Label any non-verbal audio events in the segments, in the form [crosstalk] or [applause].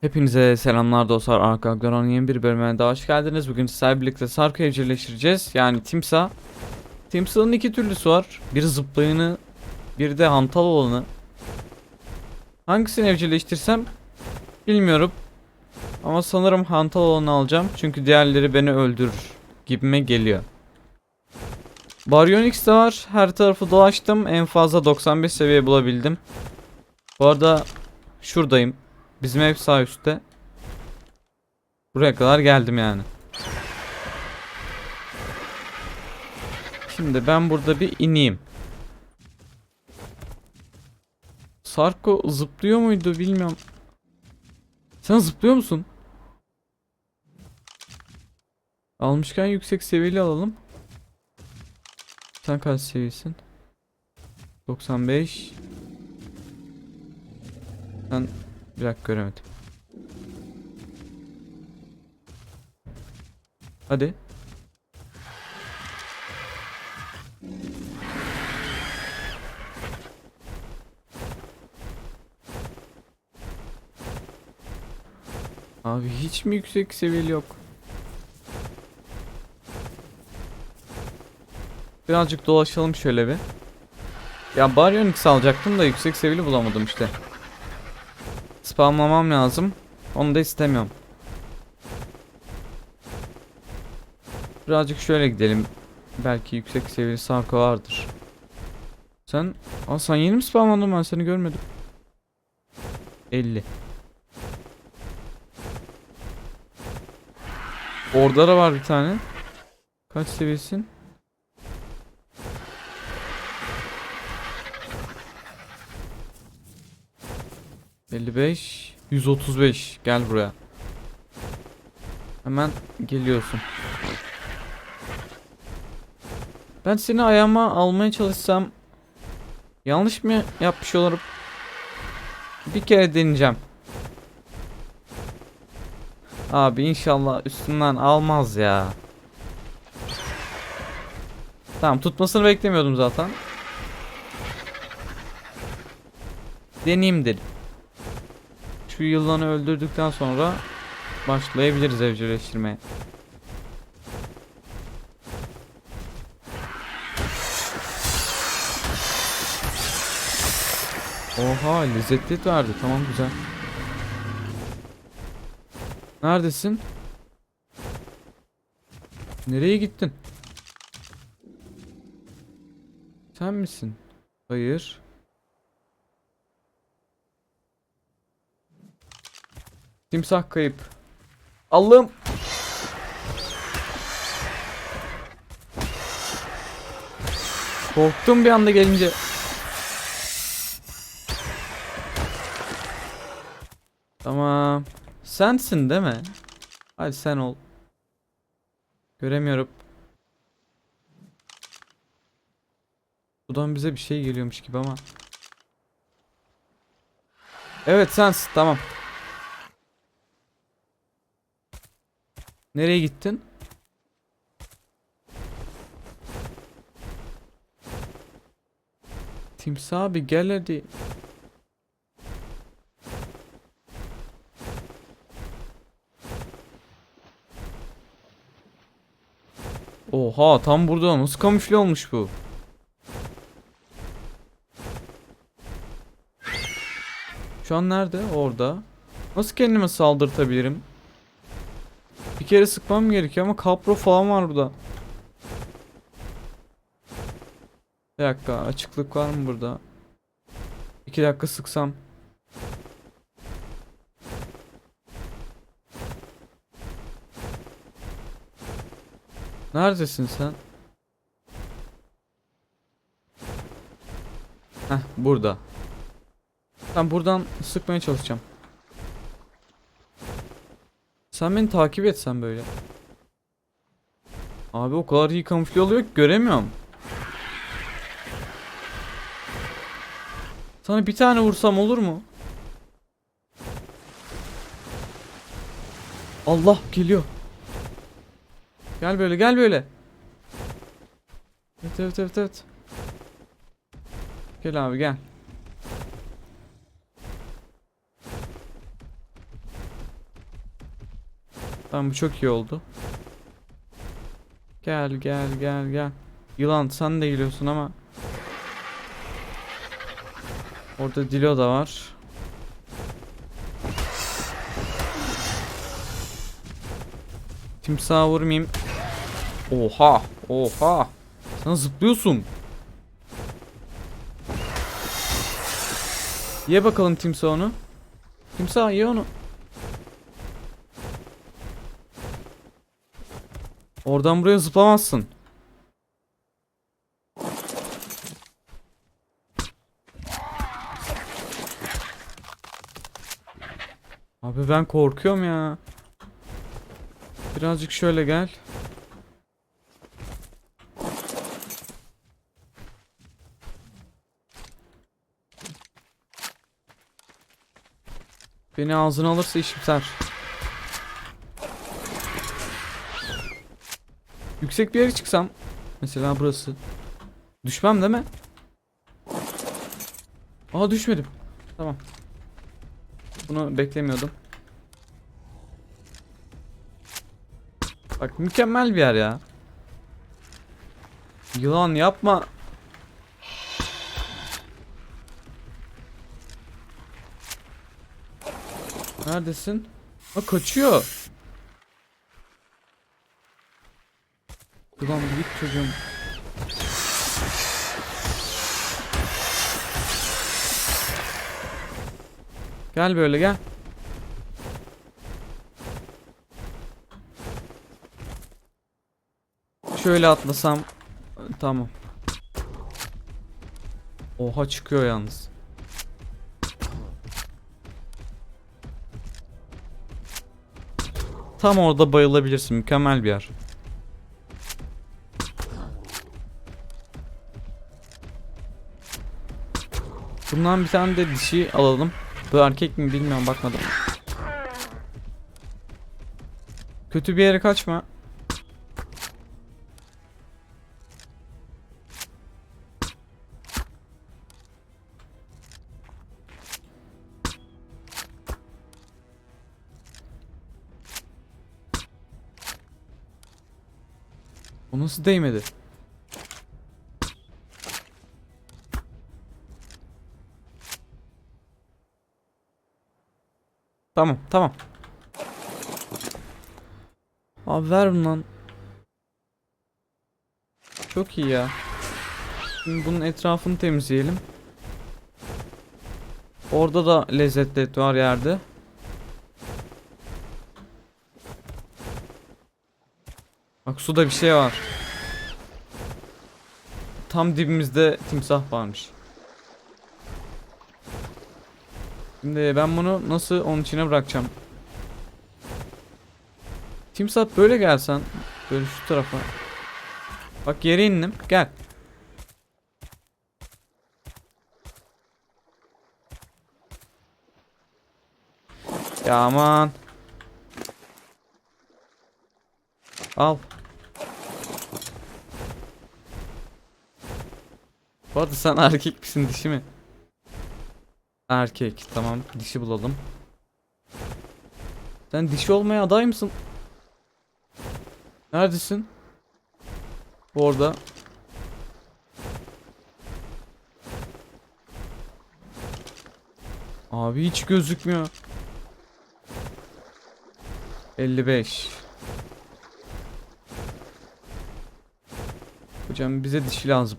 Hepinize selamlar dostlar. Arka Akdoran'ın yeni bir bölümüne daha hoş geldiniz. Bugün sizlerle birlikte Sark'ı evcilleştireceğiz. Yani Timsah. Timsah'ın iki türlüsü var. Bir zıplayanı, bir de hantal olanı. Hangisini evcilleştirsem bilmiyorum. Ama sanırım hantal olanı alacağım. Çünkü diğerleri beni öldürür gibime geliyor. Baryonyx de var. Her tarafı dolaştım. En fazla 95 seviye bulabildim. Bu arada şuradayım. Bizim ev sağ üstte. Buraya kadar geldim yani. Şimdi ben burada bir ineyim. Sarko zıplıyor muydu bilmiyorum. Sen zıplıyor musun? Almışken yüksek seviyeli alalım. Sen kaç seviyesin? 95 Sen bir dakika göremedim. Hadi. Abi hiç mi yüksek seviyeli yok? Birazcık dolaşalım şöyle bir. Ya Baryonyx alacaktım da yüksek seviyeli bulamadım işte. Spamlamam lazım. Onu da istemiyorum. Birazcık şöyle gidelim. Belki yüksek seviyeli Sarko vardır. Sen... Aa sen yeni mi spamladın ben seni görmedim. 50. Orada da var bir tane. Kaç seviyesin? Elli beş, yüz otuz beş. Gel buraya. Hemen geliyorsun. Ben seni ayağıma almaya çalışsam yanlış mı yapmış olurum? Bir kere deneyeceğim. Abi inşallah üstünden almaz ya. Tamam tutmasını beklemiyordum zaten. Deneyeyim dedim. Şu yılanı öldürdükten sonra başlayabiliriz evcilleştirmeye. Oha lezzetli verdi tamam güzel. Neredesin? Nereye gittin? Sen misin? Hayır. Timsah kayıp. Allah'ım. Korktum bir anda gelince. Tamam. Sensin değil mi? Hadi sen ol. Göremiyorum. Buradan bize bir şey geliyormuş gibi ama. Evet sensin tamam. Nereye gittin? Timsah abi gel hadi. Oha tam burada nasıl kamufle olmuş bu? Şu an nerede? Orada. Nasıl kendime saldırtabilirim? Kere sıkmam gerekiyor ama kapro falan var burada. Bir dakika açıklık var mı burada? İki dakika sıksam. Neredesin sen? Heh burada. Ben buradan sıkmaya çalışacağım. Sen beni takip etsen böyle. Abi o kadar iyi kamufle oluyor ki göremiyorum. Sana bir tane vursam olur mu? Allah geliyor. Gel böyle gel böyle. Evet evet evet evet. Gel abi gel. Tamam bu çok iyi oldu. Gel gel gel gel. Yılan sen de geliyorsun ama. Orada Dilo da var. Timsaha vurmayayım. Oha, oha. Sen zıplıyorsun. Ye bakalım timsah onu. Timsah ye onu. Oradan buraya zıplamazsın. Abi ben korkuyorum ya. Birazcık şöyle gel. Beni ağzına alırsa iş biter. Yüksek bir yere çıksam. Mesela burası. Düşmem değil mi? Aa düşmedim. Tamam. Bunu beklemiyordum. Bak mükemmel bir yer ya. Yılan yapma. Neredesin? Ha kaçıyor. Ulan git çocuğum. Gel böyle gel. Şöyle atlasam tamam. Oha çıkıyor yalnız. Tam orada bayılabilirsin. Mükemmel bir yer. Bundan bir tane de dişi alalım. Bu erkek mi bilmiyorum bakmadım. Kötü bir yere kaçma. O nasıl değmedi? Tamam tamam. Abi ver bundan. Çok iyi ya. Şimdi bunun etrafını temizleyelim. Orada da lezzetli et var yerde. Bak suda bir şey var. Tam dibimizde timsah varmış. Şimdi ben bunu nasıl onun içine bırakacağım? Timsah böyle gelsen böyle şu tarafa. Bak yere indim. Gel. Ya aman. Al. Bu arada sen erkek misin dişi mi? Erkek. Tamam. Dişi bulalım. Sen dişi olmaya aday mısın? Neredesin? Orada. Abi hiç gözükmüyor. 55. Hocam bize dişi lazım.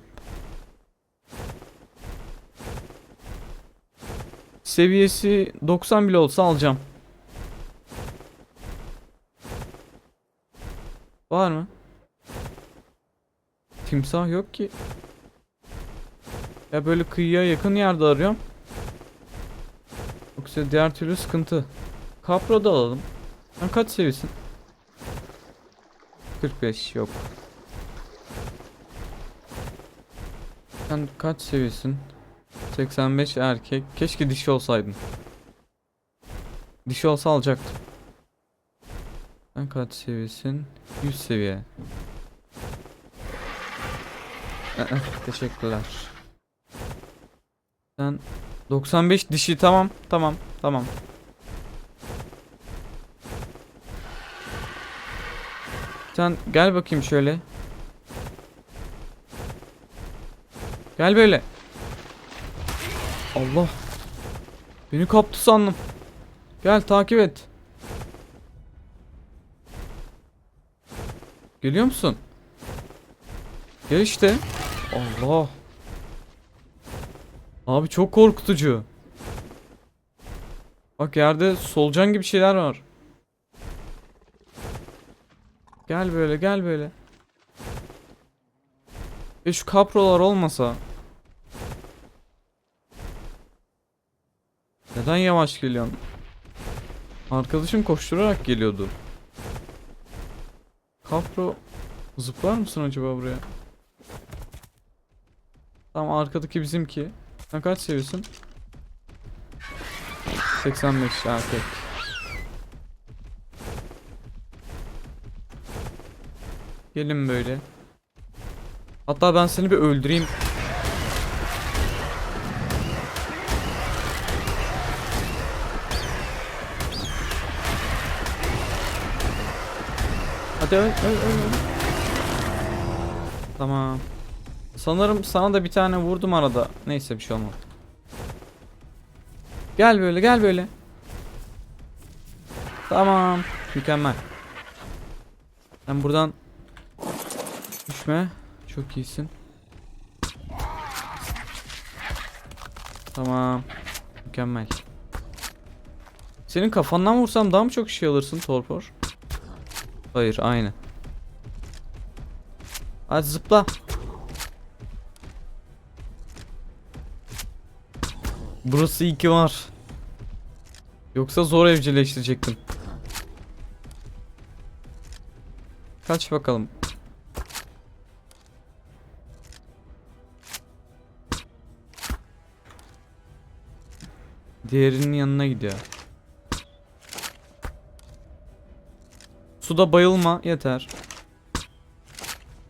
Seviyesi 90 bile olsa alacağım. Var mı? Timsah yok ki. Ya böyle kıyıya yakın yerde arıyorum. Yoksa diğer türlü sıkıntı. Kapro da alalım. Sen kaç seviyorsun? 45 yok. Sen kaç seviyorsun? 85 erkek. Keşke dişi olsaydın. Dişi olsa alacaktım. Sen kaç seviyesin? 100 seviye. Ee, Teşekkürler. Sen 95 dişi tamam tamam tamam. Sen gel bakayım şöyle. Gel böyle. Allah. Beni kaptı sandım. Gel takip et. Geliyor musun? Gel işte. Allah. Abi çok korkutucu. Bak yerde solucan gibi şeyler var. Gel böyle gel böyle. E şu kaprolar olmasa. Neden yavaş geliyorsun? Arkadaşım koşturarak geliyordu. Kapro zıplar mısın acaba buraya? Tamam arkadaki bizimki. Sen kaç seviyorsun? 85 erkek. Gelin böyle. Hatta ben seni bir öldüreyim. Hadi öl, öl, öl. Tamam. Sanırım sana da bir tane vurdum arada. Neyse bir şey olmadı. Gel böyle gel böyle. Tamam. Mükemmel. Sen buradan düşme. Çok iyisin. Tamam. Mükemmel. Senin kafandan vursam daha mı çok şey alırsın torpor? Hayır aynı. Hadi zıpla. Burası iyi ki var. Yoksa zor evcilleştirecektim. Kaç bakalım. Diğerinin yanına gidiyor. Suda bayılma yeter.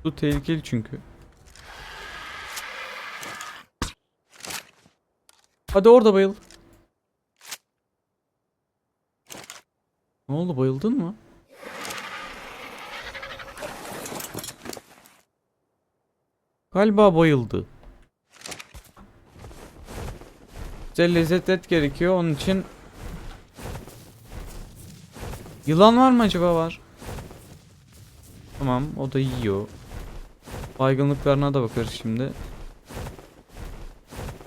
Su tehlikeli çünkü. Hadi orada bayıl. Ne oldu bayıldın mı? Galiba bayıldı. Bize lezzet et gerekiyor onun için Yılan var mı acaba var? Tamam o da yiyor. Baygınlıklarına da bakarız şimdi.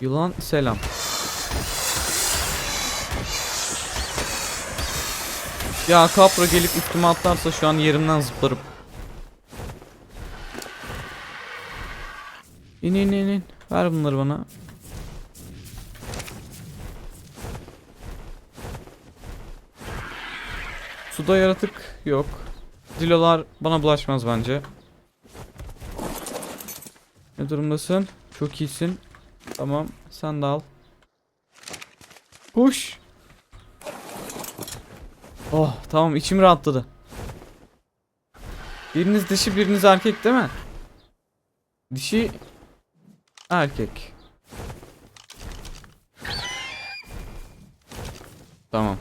Yılan selam. Ya kapra gelip üstüme atlarsa şu an yerimden zıplarım. İn in in in. Ver bunları bana. Suda yaratık yok. Dilolar bana bulaşmaz bence. Ne durumdasın? Çok iyisin. Tamam sen de al. Kuş. Oh tamam içim rahatladı. Biriniz dişi biriniz erkek değil mi? Dişi erkek. Tamam.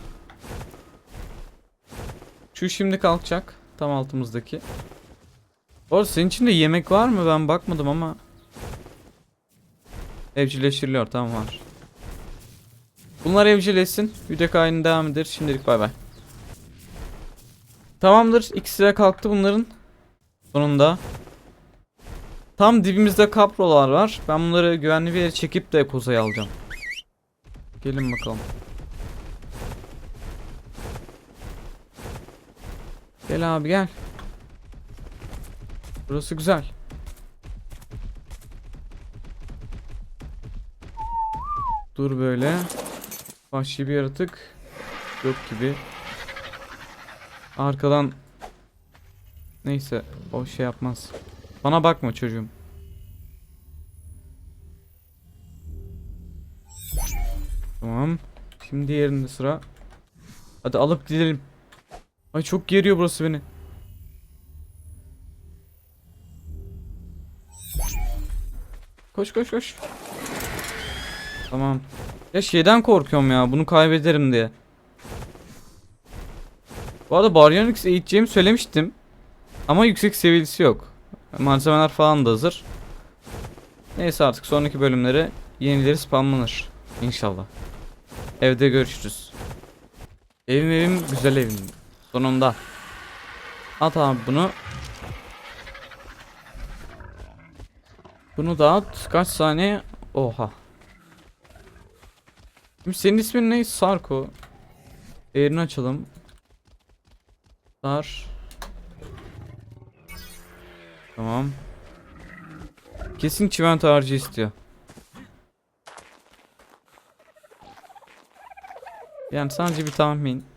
Şu şimdi kalkacak. Tam altımızdaki. Bu arada senin içinde yemek var mı? Ben bakmadım ama. Evcilleştiriliyor. Tamam var. Bunlar evcilleşsin. Video kaydına devam eder. Şimdilik bay bay. Tamamdır. İkisi de kalktı bunların. Sonunda. Tam dibimizde kaprolar var. Ben bunları güvenli bir yere çekip de kozaya alacağım. Gelin bakalım. Gel abi gel. Burası güzel. Dur böyle. Vahşi bir yaratık. Yok gibi. Arkadan Neyse o şey yapmaz. Bana bakma çocuğum. Tamam. Şimdi diğerinde sıra. Hadi alıp gidelim. Ay çok geriyor burası beni. Koş koş koş. Tamam. Ya şeyden korkuyorum ya bunu kaybederim diye. Bu arada Baryonyx eğiteceğimi söylemiştim. Ama yüksek seviyesi yok. Malzemeler falan da hazır. Neyse artık sonraki bölümlere yenileri spamlanır. İnşallah. Evde görüşürüz. Evim evim güzel evim. Sonunda. At abi bunu. Bunu da at. Kaç saniye? Oha. Şimdi senin ismin ne? Sarko. Değerini açalım. Sar. Tamam. Kesin çimento harcı istiyor. Yani sadece bir tahmin.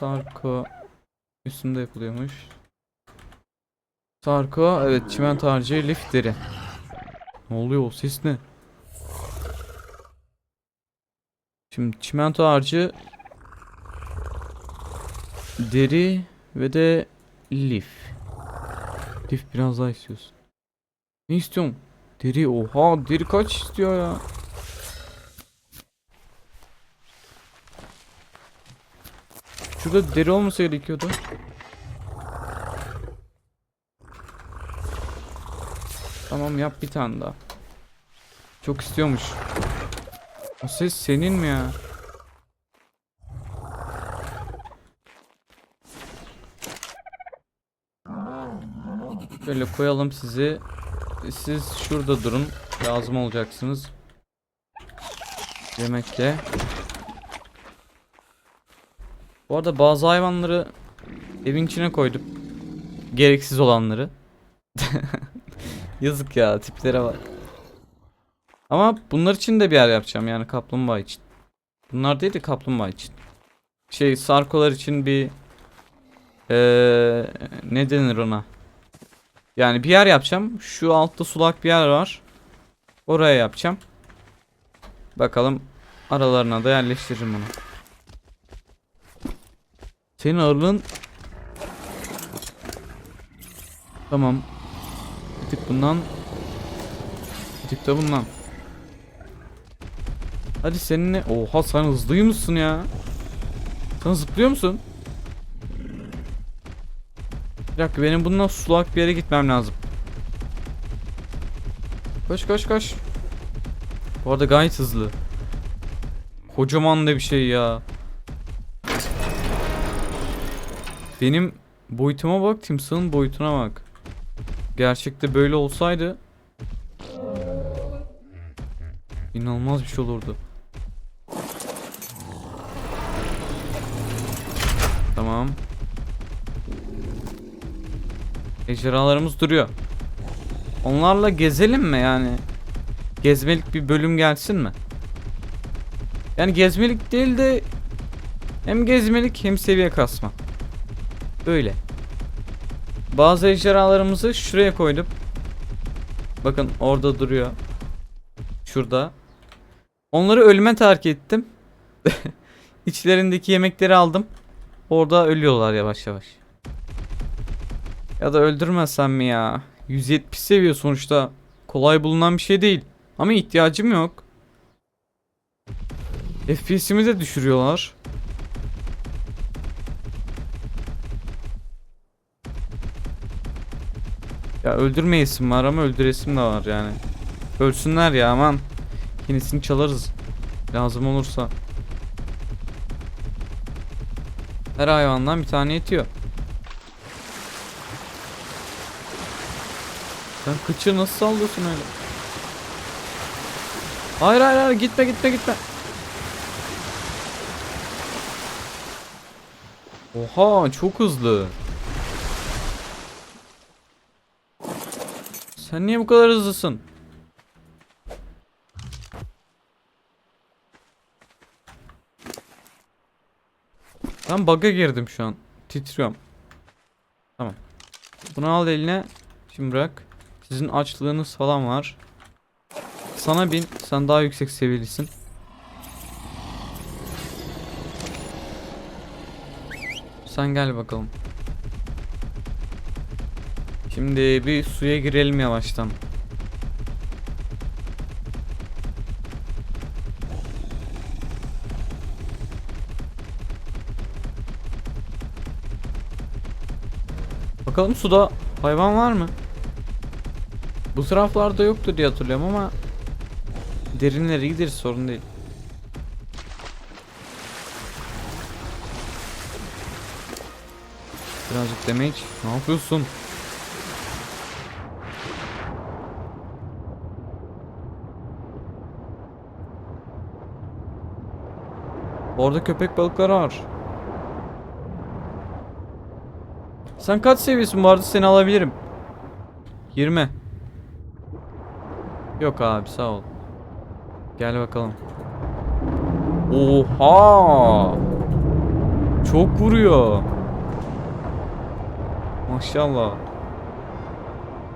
Sarko üstünde yapılıyormuş. Sarko evet çimento harcı lif deri. Ne oluyor o ses ne? Şimdi çimento harcı deri ve de lif. Lif biraz daha istiyorsun. Ne istiyorsun? Deri oha deri kaç istiyor ya? Şurada deri olmasa gerekiyordu. Tamam yap bir tane daha. Çok istiyormuş. O ses senin mi ya? Şöyle koyalım sizi. Siz şurada durun. Lazım olacaksınız. Yemekle. Bu arada bazı hayvanları evin içine koydum. Gereksiz olanları. [laughs] Yazık ya tiplere bak. Ama bunlar için de bir yer yapacağım yani kaplumbağa için. Bunlar değil de kaplumbağa için. Şey sarkolar için bir ee, ne denir ona? Yani bir yer yapacağım. Şu altta sulak bir yer var. Oraya yapacağım. Bakalım aralarına da yerleştiririm onu. Senin ağırlığın Tamam. Bir tık bundan. Bir tık da bundan. Hadi seninle Oha sen hızlıymışsın ya. Sen zıplıyor musun? Bir dakika benim bundan sulak bir yere gitmem lazım. Koş koş koş. Bu arada gayet hızlı. Kocaman da bir şey ya Benim boyutuma bak, timsahın boyutuna bak. Gerçekte böyle olsaydı inanılmaz bir şey olurdu. Tamam. Ejderhalarımız duruyor. Onlarla gezelim mi yani? Gezmelik bir bölüm gelsin mi? Yani gezmelik değil de hem gezmelik hem seviye kasma. Böyle. Bazı ejderhalarımızı şuraya koydum. Bakın orada duruyor. Şurada. Onları ölüme terk ettim. [laughs] İçlerindeki yemekleri aldım. Orada ölüyorlar yavaş yavaş. Ya da öldürmesem mi ya? 170 seviye sonuçta. Kolay bulunan bir şey değil. Ama ihtiyacım yok. FPS'imi de düşürüyorlar. Ya öldürmeyesim var ama öldüresim de var yani. Ölsünler ya aman. Yenisini çalarız. Lazım olursa. Her hayvandan bir tane yetiyor. Sen kıçı nasıl sallıyorsun öyle? Hayır hayır hayır gitme gitme gitme. Oha çok hızlı. Sen niye bu kadar hızlısın? Ben bug'a girdim şu an. Titriyorum. Tamam. Bunu al eline. Şimdi bırak. Sizin açlığınız falan var. Sana bin. Sen daha yüksek seviyelisin. Sen gel bakalım. Şimdi bir suya girelim yavaştan. Bakalım suda hayvan var mı? Bu taraflarda yoktu diye hatırlıyorum ama derinlere gideriz sorun değil. Birazcık damage. Ne yapıyorsun? Orada köpek balıkları var. Sen kaç seviyorsun bu arada seni alabilirim. 20. Yok abi sağ ol. Gel bakalım. Oha! Çok vuruyor. Maşallah.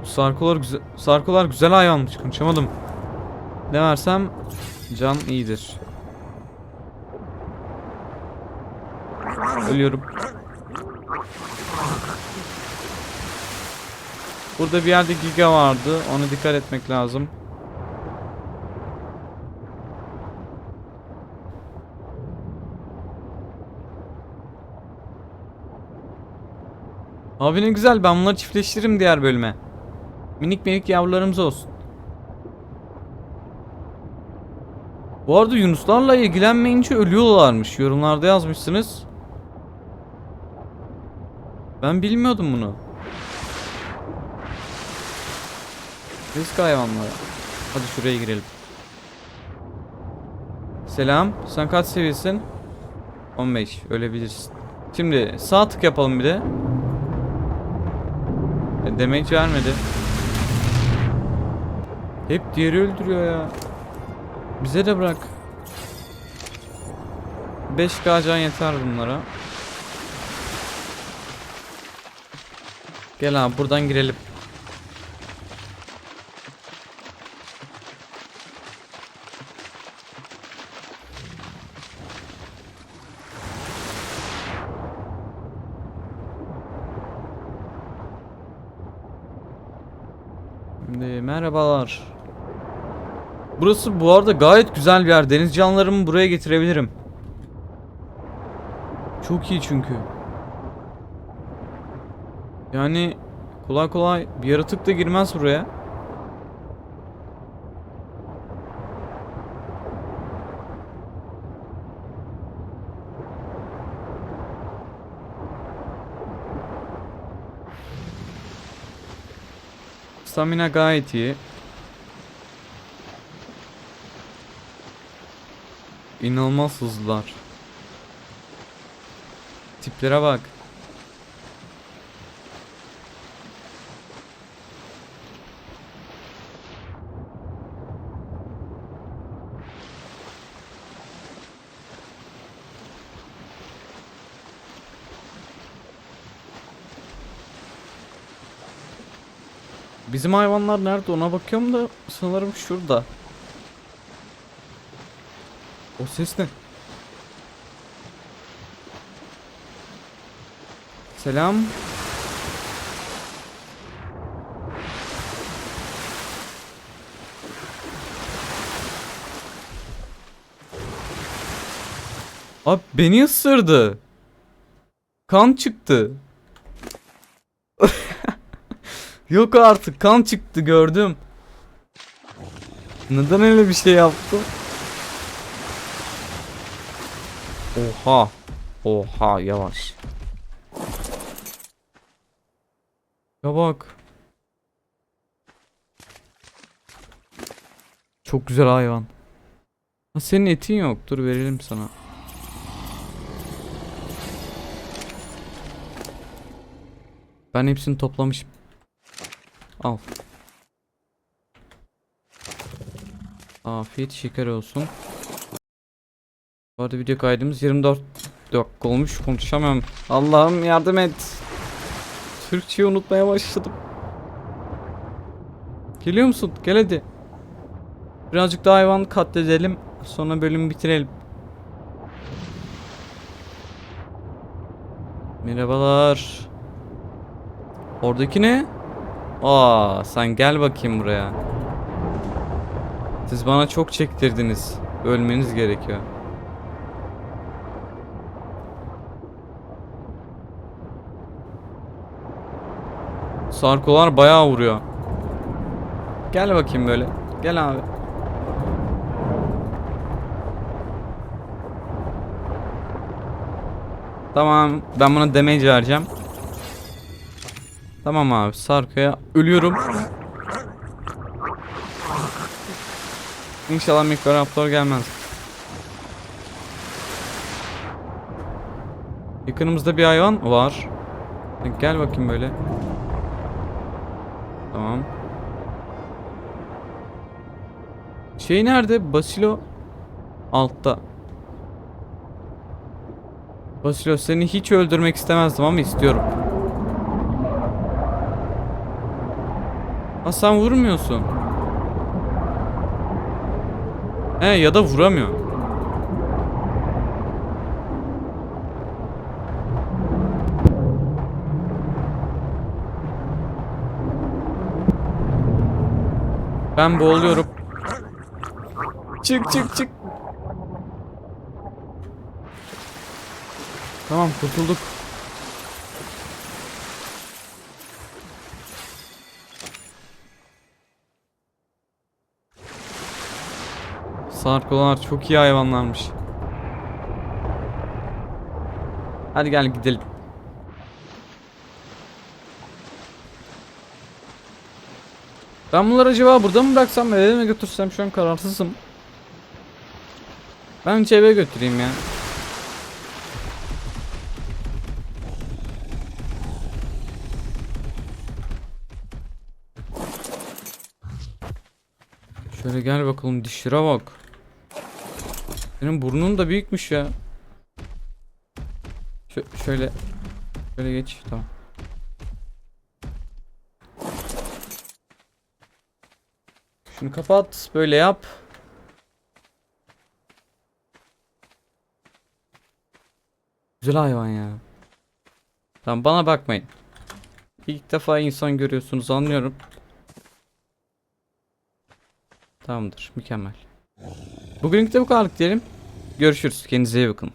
Bu sarkolar güzel sarkolar güzel hayvanmış konuşamadım. Ne versem can iyidir. Ölüyorum. Burada bir yerde giga vardı. Ona dikkat etmek lazım. Abi ne güzel ben bunları çiftleştiririm diğer bölüme. Minik minik yavrularımız olsun. Bu arada yunuslarla ilgilenmeyince ölüyorlarmış. Yorumlarda yazmışsınız. Ben bilmiyordum bunu. Risk hayvanları. Hadi şuraya girelim. Selam. Sen kaç seviyesin? 15. Ölebilirsin. Şimdi sağ tık yapalım bir de. E, damage vermedi. Hep diğeri öldürüyor ya. Bize de bırak. 5k can yeter bunlara. Gel abi buradan girelim. Şimdi merhabalar. Burası bu arada gayet güzel bir yer. Deniz canlılarımı buraya getirebilirim. Çok iyi çünkü. Yani kolay kolay bir yaratık da girmez buraya. Stamina gayet iyi. İnanılmaz hızlılar. Tiplere bak. Bizim hayvanlar nerede ona bakıyorum da sanırım şurada. O ses ne? Selam. Abi beni ısırdı. Kan çıktı. Yok artık kan çıktı gördüm. Neden öyle bir şey yaptı? Oha. Oha yavaş. Ya bak. Çok güzel hayvan. Ha, senin etin yok. Dur verelim sana. Ben hepsini toplamışım. Al. Afiyet şeker olsun. Bu arada video kaydımız 24 dakika olmuş. Konuşamıyorum. Allah'ım yardım et. Türkçeyi unutmaya başladım. Geliyor musun? Gel hadi. Birazcık daha hayvan katledelim. Sonra bölümü bitirelim. Merhabalar. Oradaki ne? Aa, sen gel bakayım buraya. Siz bana çok çektirdiniz. Ölmeniz gerekiyor. Sarkolar bayağı vuruyor. Gel bakayım böyle. Gel abi. Tamam. Ben buna damage vereceğim. Tamam abi. Sarko'ya ölüyorum. İnşallah Mikroraptor gelmez. Yakınımızda bir hayvan var. Gel bakayım böyle. Tamam. Şey nerede? Basilo altta. Basilo seni hiç öldürmek istemezdim ama istiyorum. Ha sen vurmuyorsun. He ya da vuramıyor. Ben boğuluyorum. Çık çık çık. Tamam kurtulduk. Sarkolar çok iyi hayvanlarmış. Hadi gel gidelim. Ben bunları acaba burada mı bıraksam eve mi götürsem şu an kararsızım. Bence eve götüreyim ya. Şöyle gel bakalım dişlere bak. Senin burnun da büyükmüş ya. Şö- şöyle şöyle geç tamam. Şunu kapat böyle yap. Güzel hayvan ya. Tamam bana bakmayın. İlk defa insan görüyorsunuz anlıyorum. Tamamdır mükemmel. Bugünlük de bu kadarlık diyelim. Görüşürüz kendinize iyi bakın.